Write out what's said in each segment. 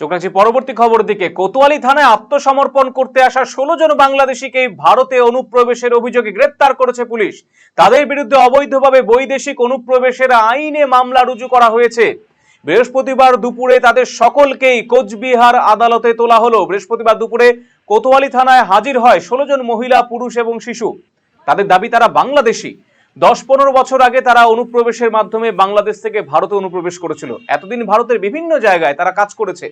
চোখ রাখছি পরবর্তী খবর দিকে। কোতোয়ালি থানায় আত্মসমর্পণ করতে আসা ষোলো জন বাংলাদেশিকে ভারতে অনুপ্রবেশের অভিযোগে গ্রেপ্তার করেছে পুলিশ। তাদের বিরুদ্ধে অবৈধভাবে বৈদেশিক অনুপ্রবেশের আইনে মামলা রুজু করা হয়েছে। বৃহস্পতিবার দুপুরে তাদের সকলকেই কোচবিহার আদালতে তোলা হলো। বৃহস্পতিবার দুপুরে কোতোয়ালি থানায় হাজির হয় ষোলো জন মহিলা, পুরুষ এবং শিশু। তাদের দাবি, তারা বাংলাদেশি। দশ পনেরো বছর আগে তারা অনুপ্রবেশের মাধ্যমে বাংলাদেশ থেকে ভারতে অনুপ্রবেশ করেছিল। এতদিন ভারতের বিভিন্ন জায়গায় তারা কাজ করেছে।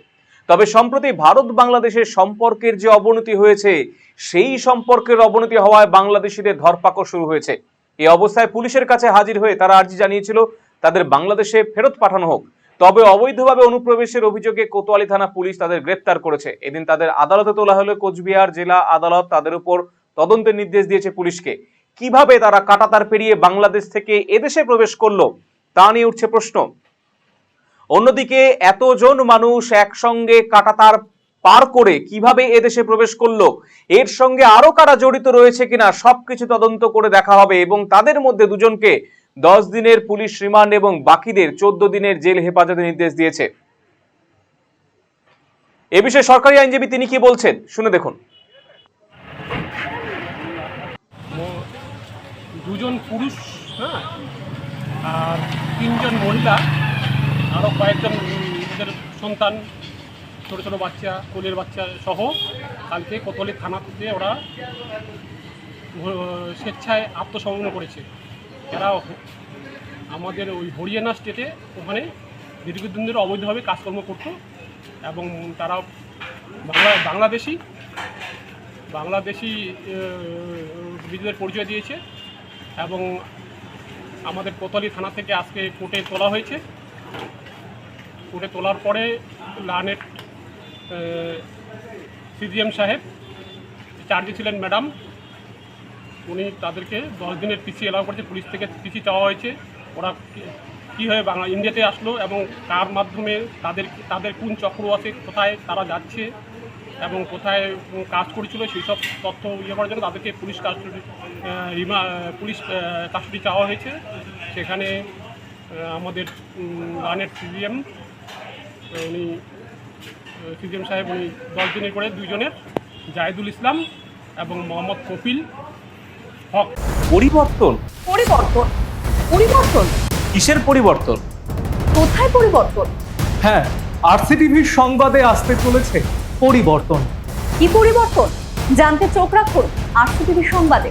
তবে সম্প্রতি ভারত বাংলাদেশের সম্পর্কের যে অবনতি হয়েছে, সেই সম্পর্কের অবনতি হওয়ায় বাংলাদেশিদের ধরপাকড় শুরু হয়েছে। এই অবস্থায় পুলিশের কাছে হাজির হয়ে তারা আর্জি জানিয়েছিল, তাদের বাংলাদেশে ফেরত পাঠানো হোক। তবে অবৈধভাবে অনুপ্রবেশের অভিযোগে কোতোয়ালি থানা পুলিশ তাদের গ্রেপ্তার করেছে। এদিন তাদের আদালতে তোলা হলো কোচবিহার জেলা আদালত তাদের উপর তদন্তের নির্দেশ দিয়েছে পুলিশকে। কীভাবে তারা কাটাতার পেরিয়ে বাংলাদেশ থেকে এদেশে প্রবেশ করল, তা নিয়ে উঠছে প্রশ্ন। অন্যদিকে এতজন মানুষ একসঙ্গে কাটাতার পার করে কীভাবে এদেশে প্রবেশ করল, এর সঙ্গে আরও কারা জড়িত রয়েছে কিনা সবকিছু তদন্ত করে দেখা হবে এবং তাদের মধ্যে দুজনকে দশ দিনের পুলিশ রিমান্ড এবং বাকিদের চোদ্দ দিনের জেল হেফাজতে নির্দেশ দিয়েছে। এ বিষয়ে সরকারি আইনজীবী তিনি কি বলছেন, শুনে দেখুন। দুজন পুরুষ হ্যাঁ আর তিনজন মহিলা। আরও কয়েকজন নিজেদের সন্তান, ছোটো ছোটো বাচ্চা, কোলের বাচ্চা সহ কালকে কোতলি থানাতে ওরা স্বেচ্ছায় আত্মসমর্পণ করেছে। এরা আমাদের ওই হরিয়ানা স্টেটে ওখানে দীর্ঘদিন ধরে অবৈধভাবে কাজকর্ম করতো এবং তারা বাংলা, বাংলাদেশি বাংলাদেশি বিদ্যুতের পরিচয় দিয়েছে এবং আমাদের কোতলি থানা থেকে আজকে কোর্টে তোলা হয়েছে। কোর্টে তোলার পরে লানেট সিজিএম সাহেব চার্জে ছিলেন ম্যাডাম উনি তাদেরকে দশ দিনের পিসি এলাও করেছে, পুলিশ থেকে পিসি চাওয়া হয়েছে। ওরা কীভাবে বাংলা, ইন্ডিয়াতে আসলো এবং কার মাধ্যমে তাদের তাদের কোন চক্র আছে, কোথায় তারা যাচ্ছে এবং কোথায় কাজ করেছিল, সেই সব তথ্য ইয়ে করার জন্য তাদেরকে পুলিশ কাস্টডি পুলিশ কাস্টডি চাওয়া হয়েছে। সেখানে আমাদের রানের সিজিএম উনি সিজিএম সাহেব উনি দশ দিনের করে দুইজনের জাহিদুল ইসলাম এবং মোহাম্মদ কপিল হক। পরিবর্তন? পরিবর্তন। পরিবর্তন। কিসের পরিবর্তন? কোথায় পরিবর্তন? হ্যাঁ আরসিটিভির সংবাদে আসতে চলেছে পরিবর্তন। কি পরিবর্তন? জানতে চোখ রাখুন আরসিটিভি সংবাদে।